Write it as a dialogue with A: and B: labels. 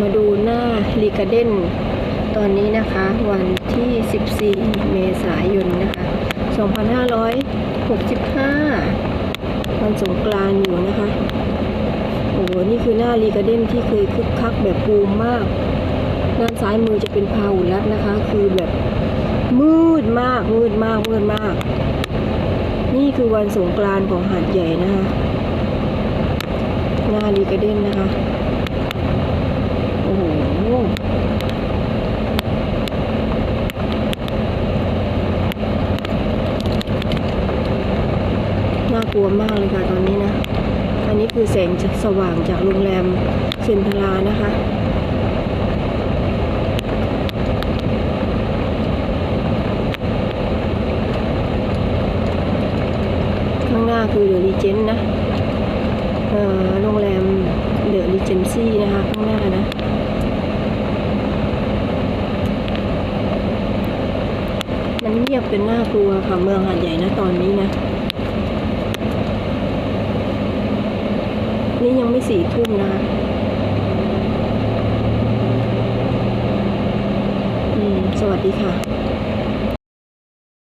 A: มาดูหน้ารีการ์เด้นตอนนี้นะคะวันที่ 14 เมษายนนะคะ 2565 วันสงกรานอยู่นะคะ โอ้โห นี่คือหน้ารีการ์เด้นที่เคยคึกคักแบบบูมมาก ด้านซ้ายมือจะเป็นพาหุรัตนะคะ คือแบบมืดมาก มืดมาก มืดมาก นี่คือวันสงกรานของหาดใหญ่นะคะ หน้ารีการ์เด้นนะคะ โอ้โห น่ากลัวมากเลยค่ะตอนนี้นะ อันนี้คือแสงสว่างจากโรงแรมเซนทรานะคะข้างหน้าคือเดอะรีเจนนะโรงแรมเดอะรีเจนซี่นะคะ ข้างหน้านะมันเงียบเป็นน่ากลัวค่ะเมืองหาดใหญ่นะตอนนี้นะ นี่ยังไม่สี่ทุ่มนะคะอืมสวัสดีค่ะ